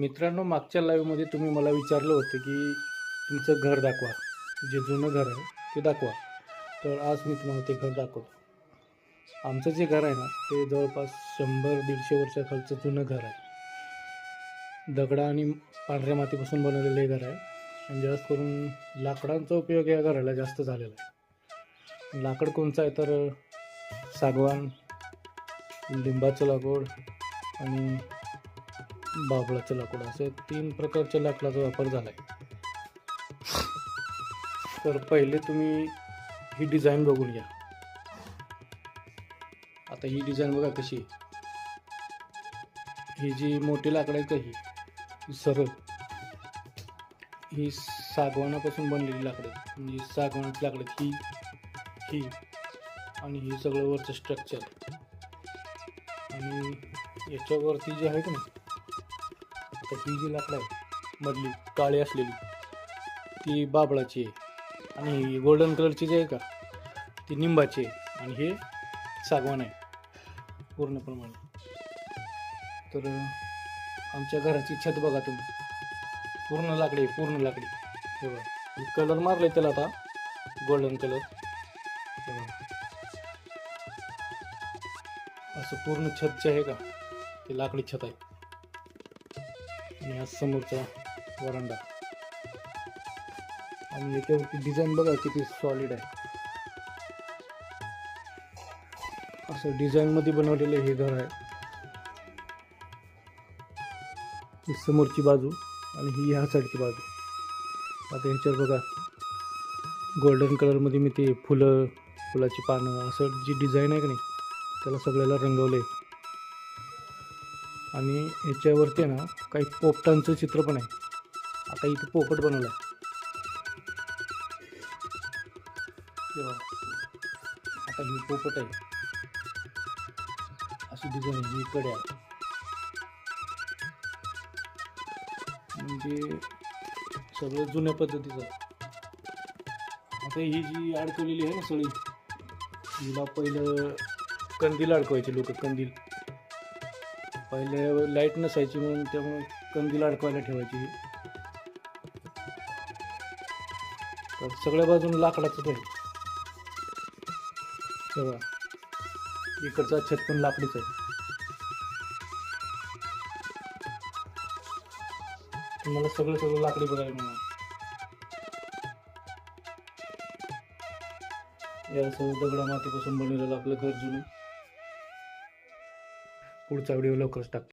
मित्रांनो मागच्या लाईव्हमध्ये तुम्ही मला विचारलं होतं की तुमचं घर दाखवा. जे जुनं घर आहे ते दाखवा. तर आज मी तुम्हाला ते घर दाखवतो. आमचं जे घर आहे ना ते जवळपास शंभर दीडशे वर्षाखालचं जुनं घर आहे. दगडा आणि पांढऱ्या मातीपासून बनवलेलं हे घर आहे. आणि जास्त करून लाकडांचा उपयोग या घराला जास्त झालेला आहे. लाकड कोणचं आहे तर सागवान लिंबाचं लागवड आणि बाबळाचं लाकूड असे तीन प्रकारच्या लाकडाचा वापर झाला आहे तर पहिले तुम्ही ही डिझाईन बघून घ्या. आता ही डिझाईन बघा कशी ही जी मोठी लाकडं आहे का ही? सरळ. ही सागवानापासून बनलेली लाकडं म्हणजे सागवानाची लाकडं ही ही आणि ही सगळं वरचं स्ट्रक्चर आणि याच्यावरती जे आहे का आता ही जी लाकडं आहे मधली काळी असलेली ती बाबळाची आहे. आणि ही गोल्डन कलरची जी आहे का ती निंबाची आहे. आणि हे सागवान आहे पूर्णप्रमाणे. तर आमच्या घराची छत बघा तुम्ही. पूर्ण लाकडी आहे, पूर्ण लाकडी. हे बघा कलर मारले त्याला आता गोल्डन कलर हे बघा. असं पूर्ण छत जे आहे का ते लाकडी छत आहे. आणि हा समोरचा वरांडा. आणि याच्यावरती डिझाईन बघा किती सॉलिड आहे. असं डिझाईन मध्ये बनवलेलं हे घर आहे. ही समोरची बाजू आणि ही ह्या साईडची बाजू. आता ह्याच्यावर बघा. गोल्डन कलरमध्ये मी ते फुलं फुलाची पानं असं जी डिझाईन आहे का नाही त्याला सगळ्याला रंगवले आणि याच्यावरती आहे ना काही पोपटांचं चित्र पण आहे. आता इथं पोपट बनवलं आहे. आता ही पोपट आहे. अशी डिझाईन ही कडे आहे. म्हणजे सगळं जुन्या पद्धतीचं आता ही जी अडकवलेली आहे ना सगळी हिला पहिलं कंदील अडकवायचे लोक कंदील. पहिले लाइट नसायची म्हणून त्यामुळे कंदील अडकवायला ठेवायची तर सगळ्या बाजून लाकडाचंच आहे तेव्हा इकडचा छत पण लाकडीच आहे. तुम्हाला सगळं सगळं लाकडी बघायला मिळणार. या सगळं दगडा मातीपासून बनवलेलं आपलं घर जुनं. पुढचा व्हिडिओ लवकरच टाक